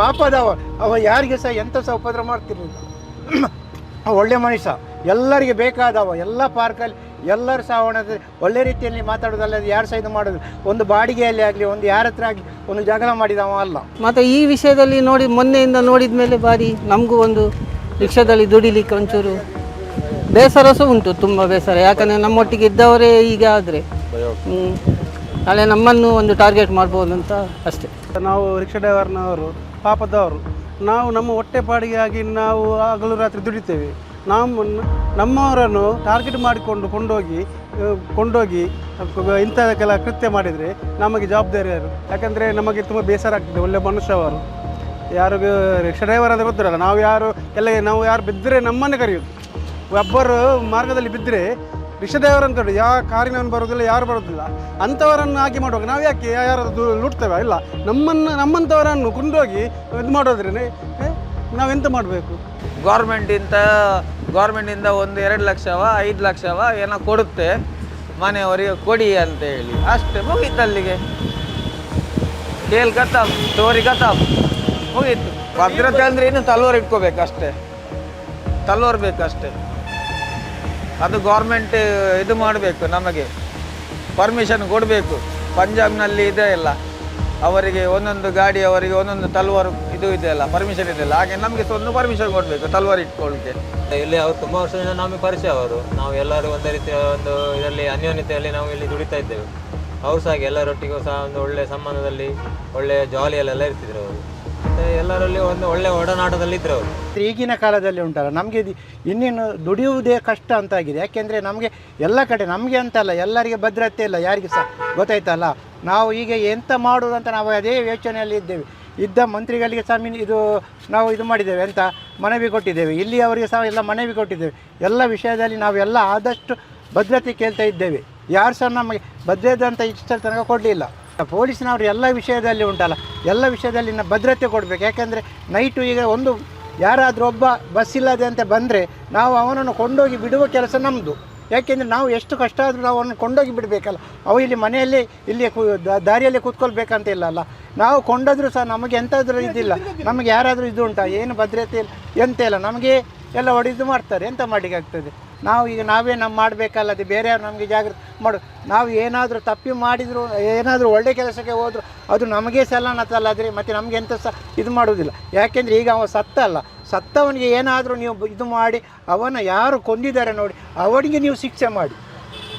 ಪಾಪದವ ಅವ ಯಾರಿಗೆ ಸಹ ಎಂಥ ಸಹ ಉಪದ್ರ ಮಾಡ್ತಿರ್ಲಿಲ್ಲ. ಒಳ್ಳೆ ಮನುಷ್ಯ ಎಲ್ಲರಿಗೆ ಬೇಕಾದವ ಎಲ್ಲ ಪಾರ್ಕಲ್ಲಿ ಎಲ್ಲರೂ ಸಹ ಒಳ್ಳೆ ರೀತಿಯಲ್ಲಿ ಮಾತಾಡೋದಲ್ಲ ಯಾರು ಸಹ ಇದು ಮಾಡೋದು? ಒಂದು ಬಾಡಿಗೆಯಲ್ಲಿ ಆಗಲಿ ಒಂದು ಯಾರ ಹತ್ರ ಆಗಲಿ ಒಂದು ಜಗಳ ಮಾಡಿದವ ಅಲ್ಲ. ಮತ್ತು ಈ ವಿಷಯದಲ್ಲಿ ನೋಡಿ ಮೊನ್ನೆಯಿಂದ ನೋಡಿದ ಮೇಲೆ ಬಾರಿ ನಮಗೂ ಒಂದು ರಿಕ್ಷಾದಲ್ಲಿ ದುಡಿಲಿಕ್ಕೆ ಒಂಚೂರು ಬೇಸರ ಸಹ ಉಂಟು ತುಂಬ ಬೇಸರ. ಯಾಕಂದರೆ ನಮ್ಮೊಟ್ಟಿಗೆ ಇದ್ದವರೇ ಈಗ ಆದರೆ. ನಾಳೆ ನಮ್ಮನ್ನು ಒಂದು ಟಾರ್ಗೆಟ್ ಮಾಡ್ಬೋದು ಅಂತ ಅಷ್ಟೇ. ನಾವು ರಿಕ್ಷಾ ಡ್ರೈವರ್ನವರು ಪಾಪದವರು. ನಾವು ನಮ್ಮ ಹೊಟ್ಟೆಪಾಡಿಗಾಗಿ ನಾವು ಹಗಲು ರಾತ್ರಿ ದುಡಿತೇವೆ. ನಾವು ನಮ್ಮವರನ್ನು ಟಾರ್ಗೆಟ್ ಮಾಡಿಕೊಂಡು ಕೊಂಡೋಗಿ ಕೊಂಡೋಗಿ ಇಂಥದಕ್ಕೆಲ್ಲ ಕೃತ್ಯ ಮಾಡಿದರೆ ನಮಗೆ ಜವಾಬ್ದಾರಿ ಅದು ಯಾಕಂದರೆ ನಮಗೆ ತುಂಬ ಬೇಸರ ಆಗ್ತದೆ, ಒಳ್ಳೆ ಮನುಷ್ಯ ಅವರು ಯಾರು ರಿಕ್ಷಾ ಡ್ರೈವರ್ ಅಂತ ಗೊತ್ತಿರಲ್ಲ, ನಾವು ಯಾರು, ಎಲ್ಲ ನಾವು ಯಾರು ಬಿದ್ದರೆ ನಮ್ಮನ್ನೇ ಕರೆಯೋದು. ಒಬ್ಬರು ಮಾರ್ಗದಲ್ಲಿ ಬಿದ್ದರೆ ಅಂತ ಹೇಳಿ ಯಾವ ಕಾರಿನವನು ಬರೋದಿಲ್ಲ ಯಾರು ಬರೋದಿಲ್ಲ ಅಂಥವರನ್ನು ಆಗಿ ಮಾಡುವಾಗ ನಾವು ಯಾಕೆ ಯಾರು ಲುಟ್ತೇವೆ? ಇಲ್ಲ ನಮ್ಮನ್ನು ನಮ್ಮಂಥವರನ್ನು ಕುಂದೋಗಿ ಇದು ಮಾಡೋದ್ರೇ ನಾವೆಂತ ಮಾಡಬೇಕು? ಗೌರ್ಮೆಂಟಿಂದ ಗೌರ್ಮೆಂಟಿಂದ ಒಂದು ಎರಡು ಲಕ್ಷವ ಐದು ಲಕ್ಷವ ಏನೋ ಕೊಡುತ್ತೆ. ಮನೆಯವರಿಗೆ ಕೊಡಿ ಅಂತ ಹೇಳಿ. ಅಷ್ಟೇ ಮುಗೀತು ಅಲ್ಲಿಗೆ. ಕೇಲ್ ಕತಾಮ್ ಸ್ಟೋರಿ ಕತಾಮ್ ಮುಗೀತು. ಭದ್ರತೆ ಅಂದರೆ ಇನ್ನು ತಲ್ವಾರ್ ಇಟ್ಕೋಬೇಕು ಅಷ್ಟೇ. ತಲ್ವಾರ್ ಬೇಕು ಅಷ್ಟೇ ಅದು ಗೌರ್ಮೆಂಟ್ ಇದು ಮಾಡಬೇಕು ನಮಗೆ. ಪರ್ಮಿಷನ್ ಕೊಡಬೇಕು. ಪಂಜಾಬ್ನಲ್ಲಿ ಇದೆ ಇಲ್ಲ ಅವರಿಗೆ ಒಂದೊಂದು ಗಾಡಿ ಅವರಿಗೆ ಒಂದೊಂದು ತಲ್ವಾರು ಇದು ಇದೆಯಲ್ಲ ಪರ್ಮಿಷನ್ ಇದೆಯಲ್ಲ ಹಾಗೆ ನಮಗೆ ಒಂದು ಪರ್ಮಿಷನ್ ಕೊಡಬೇಕು, ತಲ್ವಾರ್ ಇಟ್ಕೊಳ್ಳಿಕ್ಕೆ ಇಲ್ಲಿ ಅವರು ತುಂಬ ವರ್ಷದಿಂದ ನಮಗೆ ಪರಿಚಯ ಅವರು. ನಾವು ಎಲ್ಲರೂ ಒಂದೇ ರೀತಿಯ ಒಂದು ಇದರಲ್ಲಿ, ಅನ್ಯೋನ್ಯತೆಯಲ್ಲಿ ನಾವು ಇಲ್ಲಿ ದುಡಿತಾ ಇದ್ದೇವೆ. ಅವರು ಸಹ ಹಾಗೆ ಎಲ್ಲರೊಟ್ಟಿಗೂ ಸಹ ಒಂದು ಒಳ್ಳೆಯ ಸಂಬಂಧದಲ್ಲಿ ಒಳ್ಳೆಯ ಜಾಲಿಯಲ್ಲೆಲ್ಲ ಇರ್ತಿದ್ರು ಅವರು. ಎಲ್ಲರಲ್ಲಿ ಒಂದು ಒಳ್ಳೆ ಒಡನಾಟದಲ್ಲಿ ಇದ್ರು ಅವರು. ಈಗಿನ ಕಾಲದಲ್ಲಿ ಉಂಟಲ್ಲ, ನಮಗೆ ಇನ್ನೇನು ದುಡಿಯುವುದೇ ಕಷ್ಟ ಅಂತಾಗಿದೆ ಯಾಕೆಂದರೆ ನಮಗೆ ಎಲ್ಲ ಕಡೆ, ನಮಗೆ ಅಂತಲ್ಲ ಎಲ್ಲರಿಗೆ ಭದ್ರತೆ ಇಲ್ಲ, ಯಾರಿಗೆ ಸಹ ಗೊತ್ತಾಯ್ತಲ್ಲ ನಾವು ಈಗ ಎಂತ ಮಾಡುವುದು ಅಂತ ನಾವು ಅದೇ ಯೋಚನೆಯಲ್ಲಿ ಇದ್ದೇವೆ. ಇದ್ದ ಮಂತ್ರಿಗಳಿಗೆ ಸಹ ಇದು ನಾವು ಇದು ಮಾಡಿದ್ದೇವೆ ಅಂತ ಮನವಿ ಕೊಟ್ಟಿದ್ದೇವೆ. ಇಲ್ಲಿ ಅವರಿಗೆ ಸಹ ಎಲ್ಲ ಮನವಿ ಕೊಟ್ಟಿದ್ದೇವೆ. ಎಲ್ಲ ವಿಷಯದಲ್ಲಿ ನಾವು ಎಲ್ಲ ಆದಷ್ಟು ಭದ್ರತೆ ಕೇಳ್ತಾ ಇದ್ದೇವೆ. ಯಾರು ಸಹ ನಮಗೆ ಭದ್ರತೆ ಅಂತ ಇಷ್ಟ ತನಕ ಕೊಡಲಿಲ್ಲ. ಪೊಲೀಸ್ನವರು ಎಲ್ಲ ವಿಷಯದಲ್ಲಿ ಉಂಟಲ್ಲ, ಎಲ್ಲ ವಿಷಯದಲ್ಲಿ ಇನ್ನು ಭದ್ರತೆ ಕೊಡಬೇಕು. ಯಾಕೆಂದರೆ ನೈಟು ಈಗ ಒಂದು ಯಾರಾದರೂ ಒಬ್ಬ ಬಸ್ ಇಲ್ಲದೆ ಅಂತ ಬಂದರೆ ನಾವು ಅವನನ್ನು ಕೊಂಡೋಗಿ ಬಿಡುವ ಕೆಲಸ ನಮ್ಮದು ಯಾಕೆಂದರೆ ನಾವು ಎಷ್ಟು ಕಷ್ಟ ಆದರೂ ನಾವು ಅವನನ್ನು ಕೊಂಡೋಗಿ ಬಿಡಬೇಕಲ್ಲ. ಅವು ಇಲ್ಲಿ ಮನೆಯಲ್ಲಿ ಇಲ್ಲಿ ದಾರಿಯಲ್ಲಿ ಕೂತ್ಕೊಳ್ಬೇಕಂತ ಇಲ್ಲ ಅಲ್ಲ. ನಾವು ಕೊಂಡಾದರೂ ಸಹ ನಮಗೆ ಎಂಥದ್ರೂ ಇದಿಲ್ಲ. ನಮಗೆ ಯಾರಾದರೂ ಇದು ಉಂಟಾ? ಏನು ಭದ್ರತೆ ಇಲ್ಲ? ಎಂತ ಇಲ್ಲ. ನಮಗೆ ಎಲ್ಲ ಹೊಡೆದು ಮಾಡ್ತಾರೆ. ಎಂತ ಮಾಡಲಿಕ್ಕೆ ಆಗ್ತದೆ? ನಾವು ಈಗ ನಾವೇ ನಮ್ಮ ಮಾಡಬೇಕಲ್ಲ, ಅದು ಬೇರೆಯವ್ರು ನಮಗೆ ಜಾಗ್ರತೆ ಮಾಡು. ನಾವು ಏನಾದರೂ ತಪ್ಪಿ ಮಾಡಿದರೂ, ಏನಾದರೂ ಒಳ್ಳೆ ಕೆಲಸಕ್ಕೆ ಹೋದರೂ, ಅದು ನಮಗೆ ಸಲ್ಲನತ್ತಲ್ಲಾದರೆ ಮತ್ತು ನಮಗೆ ಎಂಥ ಸಹ ಇದು ಮಾಡುವುದಿಲ್ಲ ಯಾಕೆಂದರೆ ಈಗ ಅವ ಸತ್ತ ಅಲ್ಲ ಸತ್ತವನಿಗೆ ಏನಾದರೂ ನೀವು ಇದು ಮಾಡಿ, ಅವನ ಯಾರು ಕೊಂದಿದ್ದಾರೆ ನೋಡಿ, ಅವನಿಗೆ ನೀವು ಶಿಕ್ಷೆ ಮಾಡಿ.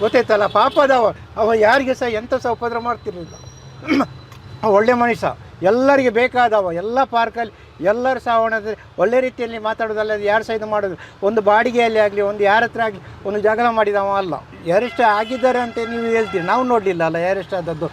ಗೊತ್ತಾಯ್ತಲ್ಲ ಪಾಪದವ ಅವ ಯಾರಿಗೆ ಸಹ ಎಂಥ ಸಹ ಉಪದ್ರ ಮಾಡ್ತಿರಲಿಲ್ಲ. ಒಳ್ಳೆ ಮನುಷ್ಯ. ಎಲ್ಲರಿಗೆ ಬೇಕಾದವ, ಎಲ್ಲ ಪಾರ್ಕಲ್ಲಿ ಎಲ್ಲರೂ ಸಹ ಒಣದ್ರೆ ಒಳ್ಳೆ ರೀತಿಯಲ್ಲಿ ಮಾತಾಡೋದಲ್ಲದೆ ಯಾರು ಸಹ ಇದು ಮಾಡೋದು. ಒಂದು ಬಾಡಿಗೆಯಲ್ಲಿ ಆಗಲಿ, ಒಂದು ಯಾರ ಹತ್ರ ಆಗಲಿ, ಒಂದು ಜಗಳ ಮಾಡಿದವ ಅಲ್ಲ. ಯಾರಿಷ್ಟ ಆಗಿದ್ದಾರೆ ಅಂತ ನೀವು ಹೇಳ್ತೀರಿ. ನಾವು ನೋಡಲಿಲ್ಲ ಅಲ್ಲ ಯಾರಿಷ್ಟ ಆದದ್ದು.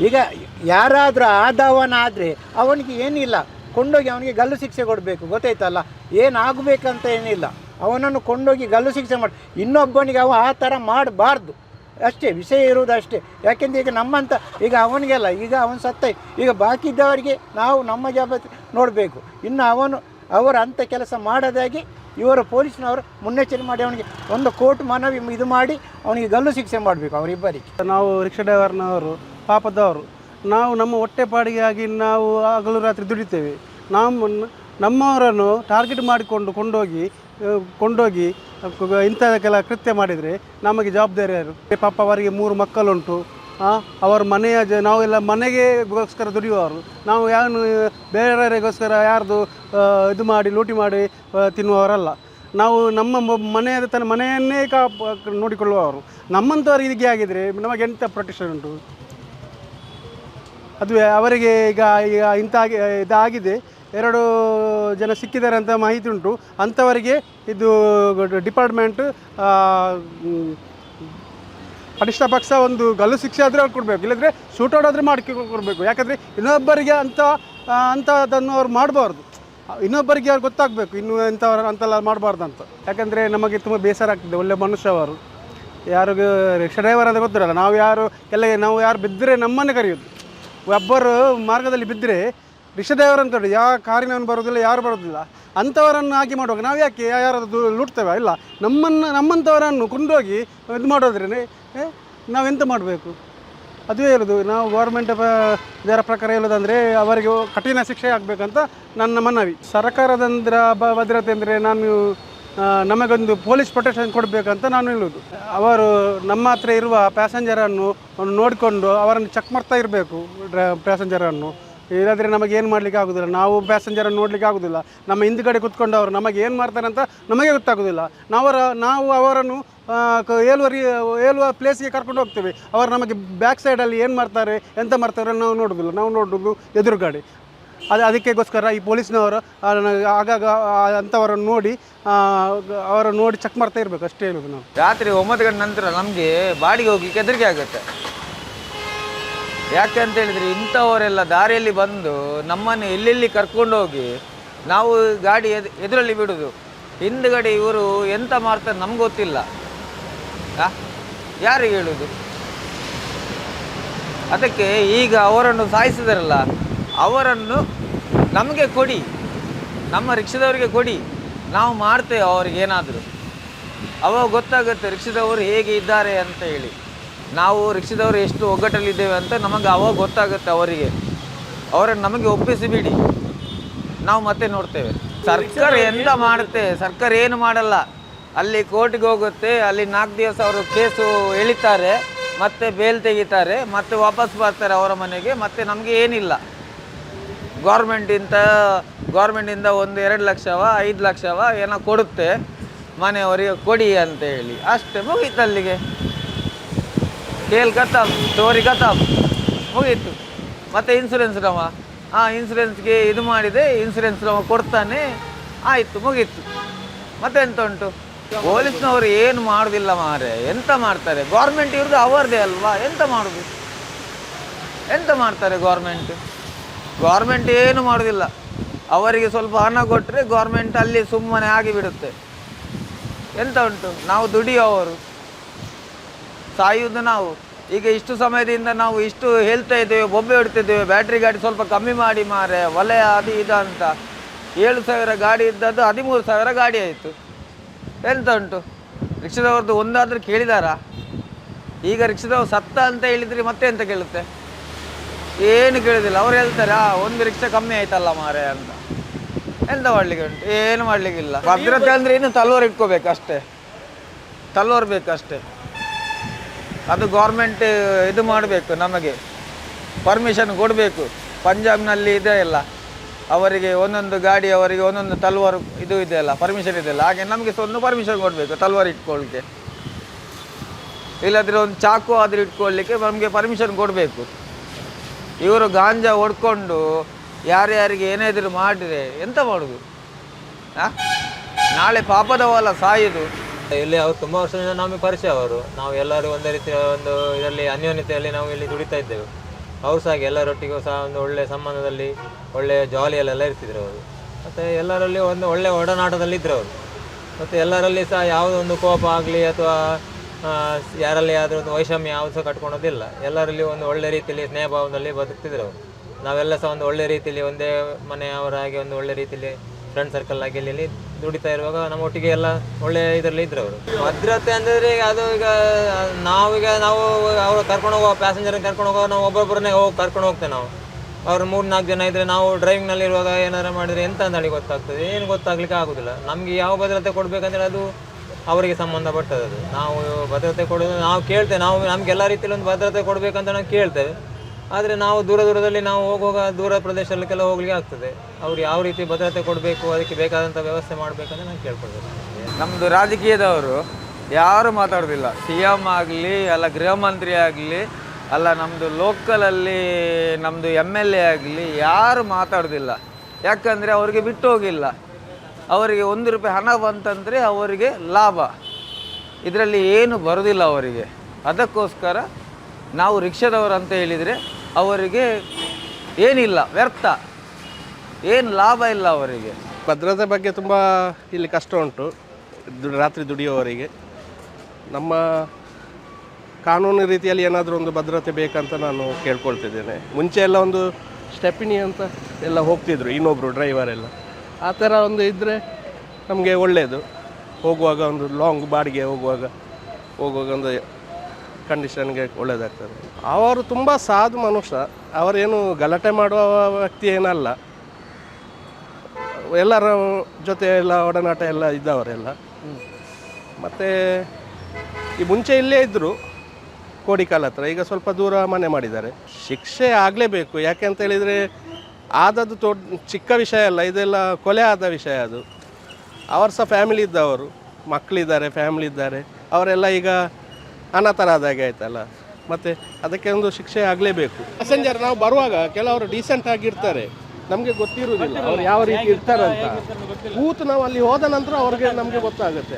ಈಗ ಯಾರಾದರೂ ಆದವನಾದರೆ ಅವನಿಗೆ ಏನಿಲ್ಲ. ಕೊಂಡೋಗಿ ಅವನಿಗೆ ಗಲ್ಲು ಶಿಕ್ಷೆ ಕೊಡಬೇಕು. ಗೊತ್ತಾಯ್ತಲ್ಲ? ಏನಾಗಬೇಕಂತ ಏನಿಲ್ಲ. ಅವನನ್ನು ಕೊಂಡೋಗಿ ಗಲ್ಲು ಶಿಕ್ಷೆ ಮಾಡಿ, ಇನ್ನೊಬ್ಬನಿಗೆ ಅವ ಆ ಥರ ಮಾಡಬಾರ್ದು. ಅಷ್ಟೇ, ವಿಷಯ ಇರುವುದು ಅಷ್ಟೇ. ಯಾಕೆಂದರೆ ಈಗ ನಮ್ಮಂತ, ಈಗ ಅವನಿಗೆಲ್ಲ, ಈಗ ಅವನು ಸತ್ತ, ಈಗ ಬಾಕಿ ಇದ್ದವರಿಗೆ ನಾವು ನಮ್ಮ ಜವಾಬ್ದಾರಿ ನೋಡಬೇಕು. ಇನ್ನು ಅವನು, ಅವರು ಅಂಥ ಕೆಲಸ ಮಾಡೋದಾಗಿ ಇವರು ಪೊಲೀಸ್ನವರು ಮುನ್ನೆಚ್ಚರಿಕೆ ಮಾಡಿ ಅವನಿಗೆ ಒಂದು ಕೋರ್ಟ್ ಮನವಿ ಇದು ಮಾಡಿ ಅವನಿಗೆ ಗಲ್ಲು ಶಿಕ್ಷೆ ಮಾಡಬೇಕು ಅವರಿಬ್ಬರಿಗೆ. ನಾವು ರಿಕ್ಷಾ ಡ್ರೈವರ್ನವರು, ಪಾಪದವರು, ನಾವು ನಮ್ಮ ಹೊಟ್ಟೆಪಾಡಿಗಾಗಿ ನಾವು ಹಗಲು ರಾತ್ರಿ ದುಡಿತೇವೆ. ನಾವು ನಮ್ಮವರನ್ನು ಟಾರ್ಗೆಟ್ ಮಾಡಿಕೊಂಡು ಕೊಂಡೋಗಿ ಕೊಂಡೋಗಿ ಇಂಥದಕ್ಕೆಲ್ಲ ಕೃತ್ಯ ಮಾಡಿದರೆ ನಮಗೆ ಜವಾಬ್ದಾರಿ ಯಾರು? ಪಾಪ ಅವರಿಗೆ ಮೂರು ಮಕ್ಕಳುಂಟು ಅವರ ಮನೆಯ ಜ, ನಾವೆಲ್ಲ ಮನೆಗೆಗೋಸ್ಕರ ದುಡಿಯುವವರು. ನಾವು ಯಾರು ಬೇರೆಯವರಿಗೋಸ್ಕರ ಯಾರ್ದು ಇದು ಮಾಡಿ, ಲೂಟಿ ಮಾಡಿ ತಿನ್ನುವವರಲ್ಲ. ನಾವು ನಮ್ಮ ಮನೆಯ ತನ್ನ ಮನೆಯನ್ನೇ ಕಾ ನೋಡಿಕೊಳ್ಳುವವರು. ನಮ್ಮಂಥವ್ರು ಹೀಗೆ ಆಗಿದರೆ ನಮಗೆ ಎಂಥ ಪ್ರೊಟೆಕ್ಷನ್ ಉಂಟು? ಅದುವೇ ಅವರಿಗೆ ಈಗ ಈಗ ಇಂಥ ಇದಾಗಿದೆ. ಎರಡು ಜನ ಸಿಕ್ಕಿದ್ದಾರೆ ಅಂತ ಮಾಹಿತಿ ಉಂಟು. ಅಂಥವರಿಗೆ ಇದು ಡಿಪಾರ್ಟ್ಮೆಂಟ್ ಕನಿಷ್ಠ ಪಕ್ಷ ಒಂದು ಗಲ್ಲು ಶಿಕ್ಷೆ ಆದರೆ ಅವ್ರು ಕೊಡಬೇಕು. ಇಲ್ಲದ್ರೆ ಶೂಟೌಟ್ ಆದರೆ ಮಾಡಿ ಕೊಡಬೇಕು. ಯಾಕಂದರೆ ಇನ್ನೊಬ್ಬರಿಗೆ ಅಂಥದನ್ನು ಅಂಥದ್ದನ್ನು ಅವ್ರು ಮಾಡಬಾರ್ದು. ಇನ್ನೊಬ್ಬರಿಗೆ ಅವ್ರು ಗೊತ್ತಾಗಬೇಕು, ಇನ್ನು ಇಂಥವ್ರು ಅಂತೆಲ್ಲ ಮಾಡಬಾರ್ದು ಅಂತ. ಯಾಕಂದರೆ ನಮಗೆ ತುಂಬ ಬೇಸರ ಆಗ್ತದೆ. ಒಳ್ಳೆ ಮನುಷ್ಯ ಅವರು. ಯಾರಿಗೂ ರಿಕ್ಷಾ ಡ್ರೈವರ್ ಅಂತ ಗೊತ್ತಿರಲ್ಲ. ನಾವು ಯಾರು ಎಲ್ಲ ನಾವು ಯಾರು ಬಿದ್ದರೆ ನಮ್ಮನ್ನೇ ಕರೆಯೋದು. ಒಬ್ಬರು ಮಾರ್ಗದಲ್ಲಿ ಬಿದ್ದರೆ ರಿಕ್ಷಾ ಹೇಳಿ ಯಾವ ಕಾರಿನವನು ಬರೋದಿಲ್ಲ ಯಾರು ಬರೋದಿಲ್ಲ ಅಂಥವರನ್ನು ಹಾಕಿ ಮಾಡುವಾಗ ನಾವು ಯಾಕೆ ಯಾರಾದ್ರು ಲುಟ್ತೇವೆ? ಇಲ್ಲ, ನಮ್ಮನ್ನು ನಮ್ಮಂಥವರನ್ನು ಕೊಂಡೋಗಿ ಇದು ಮಾಡೋದ್ರೇ ನಾವೆಂತ ಮಾಡಬೇಕು? ಅದುವೇ ಹೇಳೋದು, ನಾವು ಗೌರ್ಮೆಂಟ್ ಇದರ ಪ್ರಕಾರ ಹೇಳೋದಂದರೆ, ಅವರಿಗೆ ಕಠಿಣ ಶಿಕ್ಷೆ ಆಗಬೇಕಂತ ನನ್ನ ಮನವಿ. ಸರ್ಕಾರದಂದ್ರ ಭದ್ರತೆ ಅಂದರೆ ನಾನು ನಮಗೊಂದು ಪೊಲೀಸ್ ಪ್ರೊಟೆಕ್ಷನ್ ಕೊಡಬೇಕಂತ ನಾನು ಹೇಳೋದು. ಅವರು ನಮ್ಮ ಹತ್ರ ಇರುವ ಪ್ಯಾಸೆಂಜರನ್ನು ನೋಡಿಕೊಂಡು ಅವರನ್ನು ಚೆಕ್ ಮಾಡ್ತಾ ಇರಬೇಕು, ಡ್ರ ಪ್ಯಾಸೆಂಜರನ್ನು ಇಲ್ಲದ್ರೆ ನಮಗೆ ಏನು ಮಾಡಲಿಕ್ಕೆ ಆಗೋದಿಲ್ಲ? ನಾವು ಪ್ಯಾಸೆಂಜರನ್ನು ನೋಡಲಿಕ್ಕೆ ಆಗೋದಿಲ್ಲ. ನಮ್ಮ ಹಿಂದ್ಗಡೆ ಕುತ್ಕೊಂಡವರು ನಮಗೆ ಏನು ಮಾಡ್ತಾರೆ ಅಂತ ನಮಗೆ ಗೊತ್ತಾಗೋದಿಲ್ಲ. ನಾವರ, ನಾವು ಅವರನ್ನು ಏಳುವ ರೀ, ಏಳುವ ಪ್ಲೇಸ್ಗೆ ಕರ್ಕೊಂಡು ಹೋಗ್ತೇವೆ. ಅವರು ನಮಗೆ ಬ್ಯಾಕ್ ಸೈಡಲ್ಲಿ ಏನು ಮಾಡ್ತಾರೆ, ಎಂತ ಮಾಡ್ತಾರೆ ನಾವು ನೋಡೋದಿಲ್ಲ. ನಾವು ನೋಡೋದು ಎದುರುಗಡೆ. ಅದು, ಅದಕ್ಕೆಗೋಸ್ಕರ ಈ ಪೊಲೀಸ್ನವರು ಆಗಾಗ ಅಂಥವರನ್ನು ನೋಡಿ ಅವರನ್ನು ನೋಡಿ ಚೆಕ್ ಮಾಡ್ತಾ ಇರಬೇಕು. ಅಷ್ಟೇ ಹೇಳೋದು ನಾವು. ರಾತ್ರಿ ಒಂಬತ್ತು ಗಂಟೆ ನಂತರ ನಮಗೆ ಬಾಡಿಗೆ ಹೋಗಿ ಕೆದರಿಕೆ ಆಗುತ್ತೆ. ಯಾಕೆ ಅಂತ ಹೇಳಿದ್ರೆ ಇಂಥವರೆಲ್ಲ ದಾರಿಯಲ್ಲಿ ಬಂದು ನಮ್ಮನ್ನು ಎಲ್ಲೆಲ್ಲಿ ಕರ್ಕೊಂಡು ಹೋಗಿ ನಾವು ಗಾಡಿ ಎದ್, ಎದುರಲ್ಲಿ ಬಿಡೋದು. ಹಿಂದ್ಗಡೆ ಇವರು ಎಂತ ಮಾಡ್ತಾರೆ ನಮ್ಗೆ ಗೊತ್ತಿಲ್ಲ. ಆ? ಯಾರಿಗೆ ಹೇಳುದು? ಅದಕ್ಕೆ ಈಗ ಅವರನ್ನು ಸಾಯಿಸಿದಾರಲ್ಲ, ಅವರನ್ನು ನಮಗೆ ಕೊಡಿ. ನಮ್ಮ ರಿಕ್ಷಾದವರಿಗೆ ಕೊಡಿ. ನಾವು ಮಾಡ್ತೇವೆ ಅವ್ರಿಗೆ ಏನಾದರೂ. ಅವಾಗ ಗೊತ್ತಾಗುತ್ತೆ ರಿಕ್ಷಾದವರು ಹೇಗೆ ಇದ್ದಾರೆ ಅಂತ ಹೇಳಿ. ನಾವು ರಿಕ್ಷಾದವರು ಎಷ್ಟು ಒಗ್ಗಟ್ಟಲ್ಲಿದ್ದೇವೆ ಅಂತ ನಮಗೆ ಅವಾಗ ಗೊತ್ತಾಗುತ್ತೆ ಅವರಿಗೆ. ಅವರನ್ನು ನಮಗೆ ಒಪ್ಪಿಸಿಬಿಡಿ ನಾವು ಮತ್ತೆ ನೋಡ್ತೇವೆ. ಸರ್ಕಾರ ಎಂತ ಮಾಡುತ್ತೆ? ಸರ್ಕಾರ ಏನು ಮಾಡಲ್ಲ. ಅಲ್ಲಿ ಕೋರ್ಟಿಗೆ ಹೋಗುತ್ತೆ ಅಲ್ಲಿ ನಾಲ್ಕು ದಿವಸ ಅವರು ಕೇಸು ಎಳಿತಾರೆ ಮತ್ತೆ ಬೇಲ್ ತೆಗಿತಾರೆ ಮತ್ತೆ ವಾಪಸ್ ಬರ್ತಾರೆ ಅವರ ಮನೆಗೆ ಮತ್ತೆ ನಮಗೆ ಏನಿಲ್ಲ. ಗೌರ್ಮೆಂಟಿಂದ ಗೌರ್ಮೆಂಟಿಂದ ಒಂದು ಎರಡು ಲಕ್ಷವ ಐದು ಲಕ್ಷವ ಏನೋ ಕೊಡುತ್ತೆ ಮನೆಯವರಿಗೆ ಕೊಡಿ ಅಂತ ಹೇಳಿ. ಅಷ್ಟೇ ಮುಗೀತು ಕೇಲ್ ಕತಾಮ್ ಸ್ಟೋರಿ ಕತಾಮ್ ಮುಗೀತು. ಮತ್ತೆ ಇನ್ಸೂರೆನ್ಸ್ ನವ ಆ ಇನ್ಸೂರೆನ್ಸ್ಗೆ ಇದು ಮಾಡಿದೆ ಇನ್ಸೂರೆನ್ಸ್ ನವ ಕೊಡ್ತಾನೆ. ಆಯಿತು, ಮುಗೀತು. ಮತ್ತೆ ಎಂತ ಉಂಟು ಪೊಲೀಸ್ನವರು ಏನು ಮಾಡೋದಿಲ್ಲ ಮಾರೆ. ಎಂತ ಮಾಡ್ತಾರೆ? ಗೌರ್ಮೆಂಟ್ ಇವ್ರದ್ದು ಅವರದೇ ಅಲ್ವಾ? ಎಂತ ಮಾಡೋದು? ಎಂತ ಮಾಡ್ತಾರೆ ಗೌರ್ಮೆಂಟ್ ಗೌರ್ಮೆಂಟ್ ಏನು ಮಾಡೋದಿಲ್ಲ. ಅವರಿಗೆ ಸ್ವಲ್ಪ ಹಣ ಕೊಟ್ಟರೆ ಗೌರ್ಮೆಂಟ್ ಅಲ್ಲಿ ಸುಮ್ಮನೆ ಆಗಿಬಿಡುತ್ತೆ ಎಂತ ಉಂಟು ನಾವು ದುಡಿಯೋವರು ಸಾಯುವುದು ನಾವು. ಈಗ ಇಷ್ಟು ಸಮಯದಿಂದ ನಾವು ಇಷ್ಟು ಹೇಳ್ತಾ ಇದ್ದೇವೆ ಬೊಬ್ಬೆ ಹೊಡ್ತಿದ್ದೇವೆ ಬ್ಯಾಟ್ರಿ ಗಾಡಿ ಸ್ವಲ್ಪ ಕಮ್ಮಿ ಮಾಡಿ ಮಾರೆ ಒಲೆ ಅದು ಇದು ಅಂತ. ಏಳು ಸಾವಿರ ಗಾಡಿ ಇದ್ದದ್ದು ಹದಿಮೂರು ಸಾವಿರ ಗಾಡಿ ಆಯಿತು. ಎಂತ ಉಂಟು? ರಿಕ್ಷಾದವ್ರದ್ದು ಒಂದಾದರೂ ಕೇಳಿದಾರಾ? ಈಗ ರಿಕ್ಷಾದವ್ರು ಸತ್ತ ಅಂತ ಹೇಳಿದ್ರೆ ಮತ್ತೆ ಎಂತ ಕೇಳುತ್ತೆ? ಏನು ಕೇಳೋದಿಲ್ಲ. ಅವ್ರು ಹೇಳ್ತಾರೆ ಆ ಒಂದು ರಿಕ್ಷಾ ಕಮ್ಮಿ ಆಯ್ತಲ್ಲ ಮಾರೆ ಅಂತ. ಎಂತ ಮಾಡಲಿಕ್ಕೆ ಉಂಟು? ಏನು ಮಾಡ್ಲಿಕ್ಕಿಲ್ಲ. ಭದ್ರತೆ ಅಂದರೆ ಇನ್ನು ತಲ್ವರ್ ಇಟ್ಕೋಬೇಕು ಅಷ್ಟೇ. ತಲ್ವಾರ್ ಬೇಕಷ್ಟೇ. ಅಷ್ಟೇ ಅದು ಗೌರ್ಮೆಂಟ್ ಇದು ಮಾಡಬೇಕು ನಮಗೆ. ಪರ್ಮಿಷನ್ ಕೊಡಬೇಕು. ಪಂಜಾಬ್ನಲ್ಲಿ ಇದೆ ಇಲ್ಲ ಅವರಿಗೆ ಒಂದೊಂದು ಗಾಡಿ, ಅವರಿಗೆ ಒಂದೊಂದು ತಲ್ವಾರು ಇದು ಇದೆಯಲ್ಲ ಪರ್ಮಿಷನ್ ಇದೆಯಲ್ಲ ಹಾಗೆ ನಮಗೆ ಸಹ ಪರ್ಮಿಷನ್ ಕೊಡಬೇಕು, ತಲ್ವಾರ್ ಇಟ್ಕೊಳ್ಳಿಕ್ಕೆ ಇಲ್ಲದ್ರೆ ಒಂದು ಚಾಕು ಆದರೂ ಇಟ್ಕೊಳ್ಳಿಕ್ಕೆ ನಮಗೆ ಪರ್ಮಿಷನ್ ಕೊಡಬೇಕು. ಇವರು ಗಾಂಜಾ ಹೊಡ್ಕೊಂಡು ಯಾರ್ಯಾರಿಗೆ ಏನಾದರೂ ಮಾಡಿದರೆ ಎಂತ ಮಾಡೋದು? ನಾಳೆ ಪಾಪದವಲ್ಲ ಸಾಯುದು. ಇಲ್ಲಿ ಅವರು ತುಂಬ ವರ್ಷದಿಂದ ನಮಗೆ ಪರಿಚಯ ಅವರು. ನಾವು ಎಲ್ಲರೂ ಒಂದೇ ರೀತಿಯ ಒಂದು ಇದರಲ್ಲಿ, ಅನ್ಯೋನ್ಯತೆಯಲ್ಲಿ ನಾವು ಇಲ್ಲಿ ದುಡಿತಾ ಇದ್ದೇವೆ. ಅವರು ಸಹ ಹಾಗೆ ಎಲ್ಲರೊಟ್ಟಿಗೂ ಸಹ ಒಂದು ಒಳ್ಳೆಯ ಸಂಬಂಧದಲ್ಲಿ ಒಳ್ಳೆಯ ಜಾಲಿಯಲ್ಲೆಲ್ಲ ಇರ್ತಿದ್ರು ಅವರು. ಮತ್ತು ಎಲ್ಲರಲ್ಲಿ ಒಂದು ಒಳ್ಳೆಯ ಒಡನಾಟದಲ್ಲಿ ಇದ್ರು ಅವರು. ಮತ್ತು ಎಲ್ಲರಲ್ಲಿ ಸಹ ಯಾವುದೋ ಒಂದು ಕೋಪ ಆಗಲಿ ಅಥವಾ ಯಾರಲ್ಲಿ ಆದರೂ ಒಂದು ವೈಷಮ್ಯ ಯಾವುದು ಸಹ ಕಟ್ಕೊಳೋದಿಲ್ಲ. ಎಲ್ಲರಲ್ಲಿ ಒಂದು ಒಳ್ಳೆ ರೀತಿಯಲ್ಲಿ ಸ್ನೇಹ ಭಾವದಲ್ಲಿ ಬದುಕ್ತಿದ್ರು ಅವರು. ನಾವೆಲ್ಲ ಸಹ ಒಂದು ಒಳ್ಳೆ ರೀತಿಯಲ್ಲಿ ಒಂದೇ ಮನೆಯವರಾಗಿ ಒಂದು ಒಳ್ಳೆ ರೀತಿಯಲ್ಲಿ ಫ್ರೆಂಡ್ ಸರ್ಕಲ್ ಆಗಿ ಇಲ್ಲಿ ದುಡಿತಾ ಇರುವಾಗ ನಮ್ಮ ಒಟ್ಟಿಗೆ ಎಲ್ಲ ಒಳ್ಳೆ ಇದರಲ್ಲಿ ಇದ್ರು ಅವರು. ಭದ್ರತೆ ಅಂದ್ರೆ ಅದು ಈಗ ನಾವೀಗ ನಾವು ಅವ್ರು ಕರ್ಕೊಂಡು ಹೋಗುವ ಪ್ಯಾಸೆಂಜರ್ ಕರ್ಕೊಂಡು ಹೋಗುವ, ನಾವು ಒಬ್ಬೊಬ್ಬರನ್ನೇ ಹೋಗಿ ಕರ್ಕೊಂಡು ಹೋಗ್ತೇವೆ ನಾವು. ಅವ್ರು ಮೂರು ನಾಲ್ಕು ಜನ ಇದ್ರೆ ನಾವು ಡ್ರೈವಿಂಗ್ನಲ್ಲಿ ಇರುವಾಗ ಏನಾರು ಮಾಡಿದ್ರೆ ಎಂತ ಅಂತೇಳಿ ಗೊತ್ತಾಗ್ತದೆ. ಏನು ಗೊತ್ತಾಗ್ಲಿಕ್ಕೆ ಆಗೋದಿಲ್ಲ. ನಮಗೆ ಯಾವ ಭದ್ರತೆ ಕೊಡಬೇಕಂದ್ರೆ ಅದು ಅವರಿಗೆ ಸಂಬಂಧಪಟ್ಟದ್ದು ನಾವು ಭದ್ರತೆ ಕೊಡೋದು, ನಾವು ಕೇಳ್ತೇವೆ. ನಾವು ನಮ್ಗೆ ಎಲ್ಲ ರೀತಿಯಲ್ಲಿ ಒಂದು ಭದ್ರತೆ ಕೊಡ್ಬೇಕಂತ ನಾವು ಕೇಳ್ತೇವೆ. ಆದರೆ ನಾವು ದೂರ ದೂರದಲ್ಲಿ ನಾವು ಹೋಗುವಾಗ ದೂರ ಪ್ರದೇಶಕ್ಕೆಲ್ಲ ಹೋಗ್ಲಿಕ್ಕೆ ಆಗ್ತದೆ. ಅವ್ರು ಯಾವ ರೀತಿ ಭದ್ರತೆ ಕೊಡಬೇಕು, ಅದಕ್ಕೆ ಬೇಕಾದಂಥ ವ್ಯವಸ್ಥೆ ಮಾಡಬೇಕಂತ ನಾನು ಕೇಳ್ಕೊಳ್ಬೇಕು ನಮ್ಮದು ರಾಜಕೀಯದವರು ಯಾರು ಮಾತಾಡೋದಿಲ್ಲ. ಸಿ ಎಂ ಆಗಲಿ, ಅಲ್ಲ ಗೃಹ ಮಂತ್ರಿ ಆಗಲಿ, ಅಲ್ಲ ನಮ್ಮದು ಲೋಕಲಲ್ಲಿ ನಮ್ಮದು ಎಂ ಎಲ್ ಎ ಆಗಲಿ ಯಾರು ಮಾತಾಡೋದಿಲ್ಲ. ಯಾಕಂದರೆ ಅವರಿಗೆ ಬಿಟ್ಟು ಹೋಗಿಲ್ಲ. ಅವರಿಗೆ ಒಂದು ರೂಪಾಯಿ ಹಣ ಬಂತಂದರೆ ಅವರಿಗೆ ಲಾಭ. ಇದರಲ್ಲಿ ಏನು ಬರೋದಿಲ್ಲ ಅವರಿಗೆ. ಅದಕ್ಕೋಸ್ಕರ ನಾವು ರಿಕ್ಷಾದವರು ಅಂತ ಹೇಳಿದರೆ ಅವರಿಗೆ ಏನಿಲ್ಲ, ವ್ಯರ್ಥ. ಏನು ಲಾಭ ಇಲ್ಲ ಅವರಿಗೆ. ಭದ್ರತೆ ಬಗ್ಗೆ ತುಂಬ ಇಲ್ಲಿ ಕಷ್ಟ ಉಂಟು ರಾತ್ರಿ ದುಡಿಯುವವರಿಗೆ. ನಮ್ಮ ಕಾನೂನು ರೀತಿಯಲ್ಲಿ ಏನಾದರೂ ಒಂದು ಭದ್ರತೆ ಬೇಕಂತ ನಾನು ಕೇಳ್ಕೊಳ್ತಿದ್ದೇನೆ. ಮುಂಚೆ ಎಲ್ಲ ಒಂದು ಸ್ಟೆಪಿನಿ ಅಂತ ಎಲ್ಲ ಹೋಗ್ತಿದ್ರು ಇನ್ನೊಬ್ಬರು ಡ್ರೈವರ್ ಎಲ್ಲ. ಆ ಥರ ಒಂದು ಇದ್ದರೆ ನಮಗೆ ಒಳ್ಳೆಯದು ಹೋಗುವಾಗ ಒಂದು ಲಾಂಗ್ ಬಾಡಿಗೆ ಹೋಗುವಾಗ ಹೋಗುವಾಗ ಒಂದು ಕಂಡೀಷನ್ಗೆ ಒಳ್ಳೆಯದಾಗ್ತದೆ ಅವರು ತುಂಬ ಸಾಧು ಮನುಷ್ಯ, ಅವರೇನು ಗಲಾಟೆ ಮಾಡುವ ವ್ಯಕ್ತಿ ಏನಲ್ಲ. ಎಲ್ಲರ ಜೊತೆ ಎಲ್ಲ ಒಡನಾಟ ಎಲ್ಲ ಇದ್ದವರೆಲ್ಲ ಮತ್ತು ಈ ಮುಂಚೆ ಇಲ್ಲೇ ಇದ್ದರು ಕೋಡಿಕಾಲ ಹತ್ರ, ಈಗ ಸ್ವಲ್ಪ ದೂರ ಮನೆ ಮಾಡಿದ್ದಾರೆ. ಶಿಕ್ಷೆ ಆಗಲೇಬೇಕು, ಯಾಕೆ ಅಂತ ಹೇಳಿದರೆ ಆದದ್ದು ತೋ, ಚಿಕ್ಕ ವಿಷಯ ಅಲ್ಲ, ಇದೆಲ್ಲ ಕೊಲೆ ಆದ ವಿಷಯ ಅದು. ಅವರು ಸಹ ಫ್ಯಾಮಿಲಿ ಇದ್ದವರು ಮಕ್ಕಳಿದ್ದಾರೆ ಫ್ಯಾಮಿಲಿ ಇದ್ದಾರೆ. ಅವರೆಲ್ಲ ಈಗ ಅನಾಥರಾದ ಹಾಗೆ ಆಯ್ತಲ್ಲ. ಮತ್ತು ಅದಕ್ಕೆ ಒಂದು ಶಿಕ್ಷೆ ಆಗಲೇಬೇಕು. ಪ್ಯಾಸೆಂಜರ್ ನಾವು ಬರುವಾಗ ಕೆಲವರು ಡೀಸೆಂಟ್ ಆಗಿರ್ತಾರೆ. ನಮಗೆ ಗೊತ್ತಿರುವುದಿಲ್ಲ. ಅವ್ರು ಯಾವ ರೀತಿ ಇರ್ತಾರೆ ಅಂತ ಕೂತು ನಾವು ಅಲ್ಲಿ ಹೋದ ನಂತರ ಅವ್ರಿಗೆ ನಮಗೆ ಗೊತ್ತಾಗುತ್ತೆ.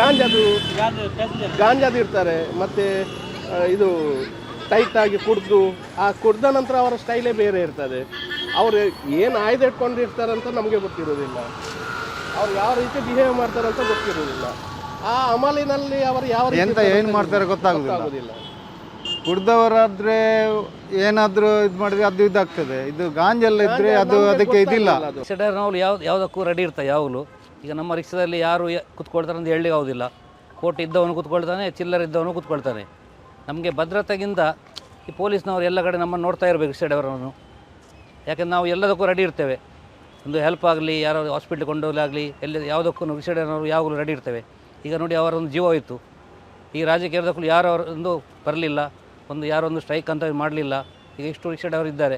ಗಾಂಜಾದು ಗಾಂಜಾದು ಇರ್ತಾರೆ. ಮತ್ತು ಇದು ಟೈಟ್ ಆಗಿ ಕುಡ್ದು ಆ ಕುಡ್ದ ನಂತರ ಅವರ ಸ್ಟೈಲೇ ಬೇರೆ ಇರ್ತದೆ. ಅವರು ಏನು ಆಯ್ದು ಇಟ್ಕೊಂಡಿರ್ತಾರೆ ಅಂತ ನಮಗೆ ಗೊತ್ತಿರೋದಿಲ್ಲ ಅವ್ರು ಯಾವ ರೀತಿ ಬಿಹೇವ್ ಮಾಡ್ತಾರೆ ಅಂತ ಗೊತ್ತಿರೋದಿಲ್ಲ ಆ ಅಮಲಿನಲ್ಲಿ ಅವರು ಯಾವ ರೀತಿ ಎಂತ ಏನು ಮಾಡ್ತಾರೆ ಗೊತ್ತಾಗುದಿಲ್ಲ. ಗೊತ್ತಾಗೋದಿಲ್ಲ. ಕುಡ್ದವರಾದ್ರೆ ಏನಾದರೂ ಇದು ಮಾಡಿದ್ರೆ ಅದು ಇದಾಗ್ತದೆ. ಇದು ಗಾಂಜೆಲ್ಲ ಇದ್ರೆ ಅದು ಅದಕ್ಕೆ ಇದಿಲ್ಲ. ನಾವು ಯಾವ್ದು ಯಾವುದಕ್ಕೂ ರೆಡಿ ಇರ್ತಾರೆ ಯಾವಾಗಲೂ ಈಗ ನಮ್ಮ ರಿಕ್ಷಾದಲ್ಲಿ ಯಾರು ಕುತ್ಕೊಳ್ತಾರೆ ಕೂತ್ಕೊಳ್ತಾರೆ ಅಂತ ಹೇಳಲಿಕ್ಕೆ ಆಗೋದಿಲ್ಲ. ಕೋಟ್ ಇದ್ದವನು ಕುತ್ಕೊಳ್ತಾನೆ ಚಿಲ್ಲರ್ ಇದ್ದವನು ಕುತ್ಕೊಳ್ತಾನೆ. ನಮಗೆ ಭದ್ರತೆಗಿಂತ ಈ ಪೊಲೀಸ್ನವರು ಎಲ್ಲ ಕಡೆ ನಮ್ಮನ್ನು ನೋಡ್ತಾ ಇರಬೇಕು ರಿಕ್ಷಾ ಡ್ರೈವರನ್ನು ಯಾಕೆಂದ್ರೆ ನಾವು ಎಲ್ಲದಕ್ಕೂ ರೆಡಿ ಇರ್ತೇವೆ. ಒಂದು ಹೆಲ್ಪ್ ಆಗಲಿ ಯಾರೋ ಹಾಸ್ಪಿಟ್ಲ್ ಕೊಂಡೋಗ್ಲಾಗಲಿ ಎಲ್ಲಿ ಯಾವುದಕ್ಕೂ ರಿಕ್ಷಾ ಡ್ರೈವರ್ನವರು ಯಾವಾಗಲೂ ರೆಡಿ ಇರ್ತೇವೆ. ಈಗ ನೋಡಿ ಅವರೊಂದು ಜೀವ ಹೋಯಿತು. ಈ ರಾಜಕೀಯದಕ್ಕೂ ಯಾರು ಅವರೊಂದು ಒಂದು ಬರಲಿಲ್ಲ ಒಂದು ಯಾರೊಂದು ಸ್ಟ್ರೈಕ್ ಅಂತ ಮಾಡಲಿಲ್ಲ ಈಗ ಇಷ್ಟು ರಿಕ್ಷೆಡ್ ಅವರು ಇದ್ದಾರೆ.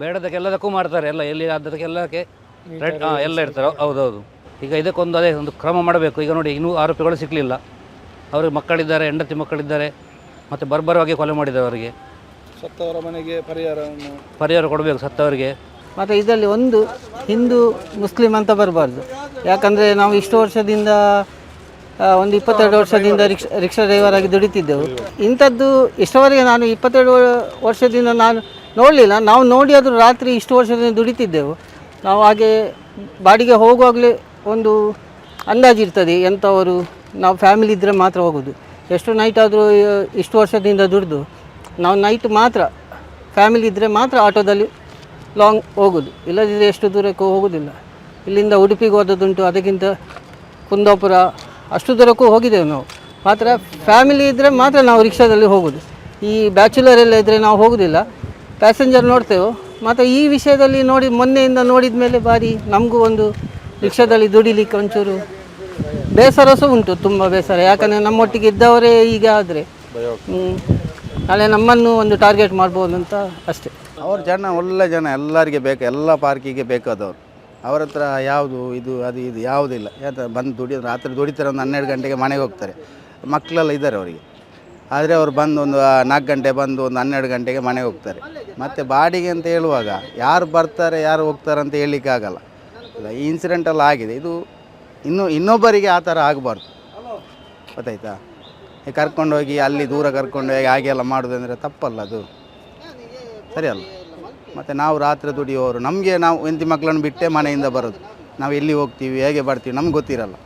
ಬೇಡದಕ್ಕೆ ಎಲ್ಲದಕ್ಕೂ ಮಾಡ್ತಾರೆ ಎಲ್ಲ ಎಲ್ಲಿ ಅದಕ್ಕೆಲ್ಲದಕ್ಕೆ ಎಲ್ಲಕ್ಕೆ ರೆಡ್ ಹಾಂ ಎಲ್ಲ ಇರ್ತಾರೆ ಹೌದೌದು. ಈಗ ಇದಕ್ಕೊಂದು ಅದೇ ಒಂದು ಕ್ರಮ ಮಾಡಬೇಕು. ಈಗ ನೋಡಿ ಇನ್ನೂ ಆರೋಪಿಗಳು ಸಿಕ್ಕಲಿಲ್ಲ ಅವ್ರಿಗೆ ಮಕ್ಕಳಿದ್ದಾರೆ ಹೆಂಡತಿ ಮಕ್ಕಳಿದ್ದಾರೆ ಮತ್ತು ಬರ್ಬರವಾಗಿ ಕೊಲೆ ಮಾಡಿದ್ದಾರೆ ಅವರಿಗೆ. ಸತ್ತವರ ಮನೆಗೆ ಪರಿಹಾರವನ್ನು ಪರಿಹಾರ ಕೊಡಬೇಕು ಸತ್ತವರಿಗೆ. ಮತ್ತು ಇದರಲ್ಲಿ ಒಂದು ಹಿಂದೂ ಮುಸ್ಲಿಂ ಅಂತ ಬರಬಾರ್ದು. ಯಾಕಂದರೆ ನಾವು ಇಷ್ಟು ವರ್ಷದಿಂದ ಒಂದು ಇಪ್ಪತ್ತೆರಡು ವರ್ಷದಿಂದ ರಿಕ್ಷಾ ರಿಕ್ಷಾ ಡ್ರೈವರ್ ಆಗಿ ದುಡಿತಿದ್ದೆವು. ಇಂಥದ್ದು ಇಷ್ಟವರೆಗೆ ನಾನು ಇಪ್ಪತ್ತೆರಡು ವರ್ಷದಿಂದ ನಾನು ನೋಡಲಿಲ್ಲ. ನಾವು ನೋಡಿ ಆದರೂ ರಾತ್ರಿ ಇಷ್ಟು ವರ್ಷದಿಂದ ದುಡಿತಿದ್ದೆವು. ನಾವು ಹಾಗೆ ಬಾಡಿಗೆ ಹೋಗುವಾಗಲೇ ಒಂದು ಅಂದಾಜಿರ್ತದೆ ಎಂಥವರು. ನಾವು ಫ್ಯಾಮಿಲಿ ಇದ್ದರೆ ಮಾತ್ರ ಹೋಗೋದು. ಎಷ್ಟು ನೈಟ್ ಆದರೂ ಇಷ್ಟು ವರ್ಷದಿಂದ ದುಡಿದು. ನಾವು ನೈಟ್ ಮಾತ್ರ ಫ್ಯಾಮಿಲಿ ಇದ್ದರೆ ಮಾತ್ರ ಆಟೋದಲ್ಲಿ ಲಾಂಗ್ ಹೋಗೋದು. ಇಲ್ಲದಿದ್ದರೆ ಎಷ್ಟು ದೂರಕ್ಕೂ ಹೋಗೋದಿಲ್ಲ. ಇಲ್ಲಿಂದ ಉಡುಪಿಗೆ ಹೋದದ್ದುಂಟು ಅದಕ್ಕಿಂತ ಕುಂದಾಪುರ ಅಷ್ಟು ದೂರಕ್ಕೂ ಹೋಗಿದ್ದೇವೆ ನಾವು. ಮಾತ್ರ ಫ್ಯಾಮಿಲಿ ಇದ್ದರೆ ಮಾತ್ರ ನಾವು ರಿಕ್ಷಾದಲ್ಲಿ ಹೋಗೋದು. ಈ ಬ್ಯಾಚುಲರ್ ಎಲ್ಲ ಇದ್ದರೆ ನಾವು ಹೋಗೋದಿಲ್ಲ. ಪ್ಯಾಸೆಂಜರ್ ನೋಡ್ತೇವೆ. ಮತ್ತು ಈ ವಿಷಯದಲ್ಲಿ ನೋಡಿ ಮೊನ್ನೆಯಿಂದ ನೋಡಿದ ಮೇಲೆ ಬಾರಿ ನಮಗೂ ಒಂದು ರಿಕ್ಷಾದಲ್ಲಿ ದುಡಿಲಿಕ್ಕೆ ಒಂಚೂರು ಬೇಸರ ಸಹ ಉಂಟು ತುಂಬ ಬೇಸರ. ಯಾಕಂದರೆ ನಮ್ಮೊಟ್ಟಿಗೆ ಇದ್ದವರೇ ಈಗ ಆದರೆ. ನಾಳೆ ನಮ್ಮನ್ನು ಒಂದು ಟಾರ್ಗೆಟ್ ಮಾಡ್ಬೋದು ಅಂತ ಅಷ್ಟೇ. ಅವ್ರ ಜನ ಒಳ್ಳೆ ಜನ. ಎಲ್ಲರಿಗೆ ಬೇಕು. ಎಲ್ಲ ಪಾರ್ಕಿಗೆ ಬೇಕಾದವರು ಅವ್ರ ಹತ್ರ ಯಾವುದು ಇದು, ಅದು ಇದು ಯಾವುದಿಲ್ಲ. ಯಾತ ಬಂದು ದುಡಿ, ರಾತ್ರಿ ದುಡಿತಾರೆ ಒಂದು ಹನ್ನೆರಡು ಗಂಟೆಗೆ ಮನೆಗೆ ಹೋಗ್ತಾರೆ. ಮಕ್ಕಳೆಲ್ಲ ಇದ್ದಾರೆ ಅವರಿಗೆ. ಆದರೆ ಅವ್ರು ಬಂದು ಒಂದು ನಾಲ್ಕು ಗಂಟೆ ಬಂದು ಒಂದು ಹನ್ನೆರಡು ಗಂಟೆಗೆ ಮನೆಗೆ ಹೋಗ್ತಾರೆ. ಮತ್ತು ಬಾಡಿಗೆ ಅಂತ ಹೇಳುವಾಗ ಯಾರು ಬರ್ತಾರೆ, ಯಾರು ಹೋಗ್ತಾರೆ ಅಂತ ಹೇಳಲಿಕ್ಕೆ ಆಗಲ್ಲ. ಇಲ್ಲ ಈ ಇನ್ಸಿಡೆಂಟ್ ಎಲ್ಲ ಆಗಿದೆ. ಇದು ಇನ್ನು, ಇನ್ನೊಬ್ಬರಿಗೆ ಆ ಥರ ಆಗಬಾರ್ದು. ಗೊತ್ತಾಯ್ತಾ? ಕರ್ಕೊಂಡೋಗಿ, ಅಲ್ಲಿ ದೂರ ಕರ್ಕೊಂಡೋಗಿ ಹಾಗೆಲ್ಲ ಮಾಡೋದಂದರೆ ತಪ್ಪಲ್ಲ ಅದು. ಸರಿ ಅಲ್ಲ ಮತ್ತು ನಾವು ರಾತ್ರಿ ದುಡಿಯೋರು ನಮಗೆ ನಾವು ಹೆಂಡತಿ ಮಕ್ಕಳನ್ನು ಬಿಟ್ಟೆ ಮನೆಯಿಂದ ಬರೋದು. ನಾವು ಎಲ್ಲಿ ಹೋಗ್ತೀವಿ, ಹೇಗೆ ಬರ್ತೀವಿ ನಮ್ಗೆ ಗೊತ್ತಿರಲ್ಲ.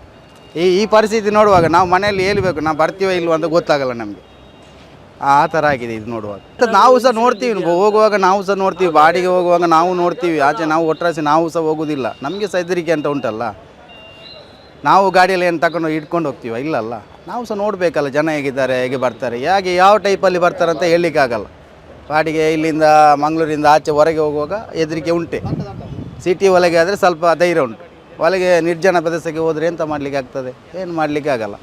ಈ ಈ ಪರಿಸ್ಥಿತಿ ನೋಡುವಾಗ ನಾವು ಮನೆಯಲ್ಲಿ ಹೇಳ್ಬೇಕು, ನಾವು ಬರ್ತೀವೋ ಇಲ್ಲವೋ ಅಂತ ಗೊತ್ತಾಗಲ್ಲ ನಮಗೆ. ಆ ಥರ ಆಗಿದೆ ಇದು ನೋಡುವಾಗ. ನಾವು ಸಹ ನೋಡ್ತೀವಿ ಹೋಗುವಾಗ ನಾವು ಸಹ ನೋಡ್ತೀವಿ, ಬಾಡಿಗೆ ಹೋಗುವಾಗ ನಾವು ನೋಡ್ತೀವಿ, ಆಚೆ ನಾವು ಒಟ್ರಾಸಿ ನಾವು ಸಹ ಹೋಗೋದಿಲ್ಲ. ನಮಗೆ ಸಹ ಹೆದರಿಕೆ ಅಂತ ಉಂಟಲ್ಲ. ನಾವು ಗಾಡಿಯಲ್ಲಿ ಏನು ತಗೊಂಡು ಇಟ್ಕೊಂಡು ಹೋಗ್ತೀವ ಇಲ್ಲಲ್ಲ. ನಾವು ಸಹ ನೋಡಬೇಕಲ್ಲ ಜನ ಹೇಗಿದ್ದಾರೆ, ಹೇಗೆ ಬರ್ತಾರೆ, ಹೇಗೆ ಯಾವ ಟೈಪಲ್ಲಿ ಬರ್ತಾರೆ ಅಂತ ಹೇಳಲಿಕ್ಕಾಗಲ್ಲ. ಬಾಡಿಗೆ ಇಲ್ಲಿಂದ ಮಂಗಳೂರಿಂದ ಆಚೆ ಹೊರಗೆ ಹೋಗುವಾಗ ಹೆದರಿಕೆ ಉಂಟೆ. ಸಿಟಿ ಒಳಗೆ ಆದರೆ ಸ್ವಲ್ಪ ಧೈರ್ಯ ಉಂಟು. ಒಳಗೆ ನಿರ್ಜನ ಪ್ರದೇಶಕ್ಕೆ ಹೋದರೆ ಎಂತ ಮಾಡಲಿಕ್ಕೆ ಆಗ್ತದೆ? ಏನು ಮಾಡಲಿಕ್ಕೆ ಆಗಲ್ಲ.